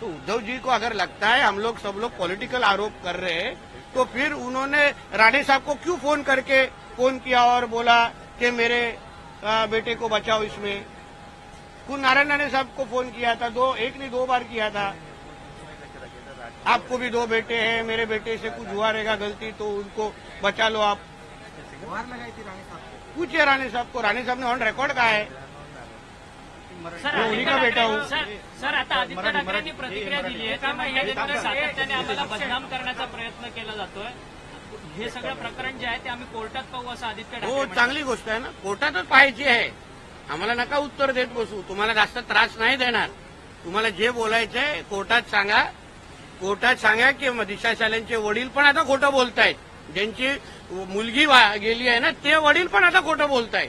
तो उद्धव जी को अगर लगता है हम लोग सब लोग पॉलिटिकल आरोप कर रहे हैं तो फिर उन्होंने राणे साहब को क्यों फ़ोन करके फ़ोन किया और बोला कि मेरे बेटे को बचाओ इसमें? खुद नारायण राणे साहब को फ़ोन किया था दो एक नहीं दो बार किया था। आपको भी दो बेटे हैं मेरे बेटे से कुछ हुआ रहेगा गलती तो उनको बचा लो आप। पूछिए राणे साहब को। राणे साहब ने ऑन रिकॉर्ड कहा है। सर का आदित्य बेटा हूं. सर सर आता आदित्य ठाकरेंनी प्रतिक्रिया दिली आहे. त्यामुळे हे देखील सातत्याने आम्हाला बदनाम करण्याचा प्रयत्न केला जातोय. हे सगळं प्रकरण जे आहे ते आम्ही कोर्टात पाहू असं आदित्य ठाकरे हो. चांगली गोष्ट आहे ना. कोर्टातच पाहायची आहे. आम्हाला नका उत्तर देत बसू. तुम्हाला जास्त त्रास नाही देणार. तुम्हाला जे बोलायचंय कोर्टात सांगा. कोर्टात सांगा की दिशा शालेंचे वडील पण आता खोटं बोलतायत. ज्यांची मुलगी वा- गेली आहे ना ते वडील पण आता खोटं बोलतायत.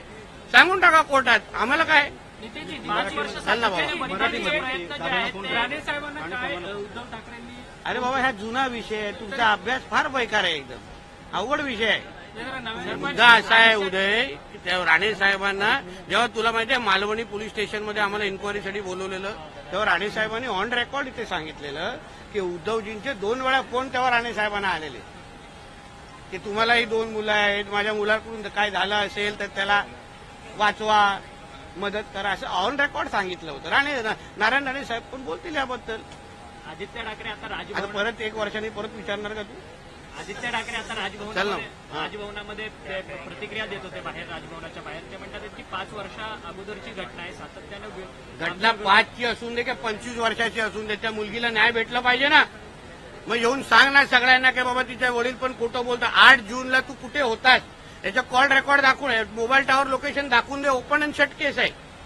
सांगून टाका कोर्टात. आम्हाला काय? नितीनजी पाच वर्ष चल ना भाऊ. सातत्याने बदनामीचे प्रयत्न जे आहेत ते राणे साहेबांना काय? उद्धव ठाकरेंनी अरे बाबा हा जुना विषय आहे. तुमचा अभ्यास फार बेकार आहे एकदम. अवघड विषय आहे. मुद्दा असा आहे उदय त्या राणे साहेबांना जेव्हा तुला माहिती आहे मालवणी पोलीस स्टेशनमध्ये आम्हाला इन्क्वायरीसाठी बोलवलेलं तेव्हा राणे साहेबांनी ऑन रेकॉर्ड इथे सांगितलेलं की उद्धवजींचे दोन वेळा फोन तेव्हा राणे साहेबांना आलेले. की तुम्हालाही दोन मुलं आहेत माझ्या मुलाकडून काय झालं असेल तर त्याला वाचवा. मदत करा असं ऑन रेकॉर्ड सांगितलं होतं. राणे नारायण राणे साहेब पण बोलतील याबद्दल. आदित्य ठाकरे आता आता राजभवन परत एक वर्षांनी परत विचारणार का तू? आदित्य ठाकरे आता चल ना. राजभवनामध्ये हा. राजभवनामध्ये ते प्रतिक्रिया देत होते बाहेर राजभवनाच्या बाहेर. ते म्हणतात की पाच वर्षा अगोदरची घटना आहे सातत्यानं वि- घटना पाचची असून दे की पंचवीस वर्षाची असून दे त्या मुलगीला न्याय भेटला पाहिजे ना. मग येऊन सांग ना सगळ्यांना की बाबा तिच्या वडील पण खोटं बोलतात. आठ जूनला तू कुठे होतास? याचं कॉल रेकॉर्ड दाखवून मोबाईल टावर लोकेशन दाखवून दे ओपन अँड शट केस आहे.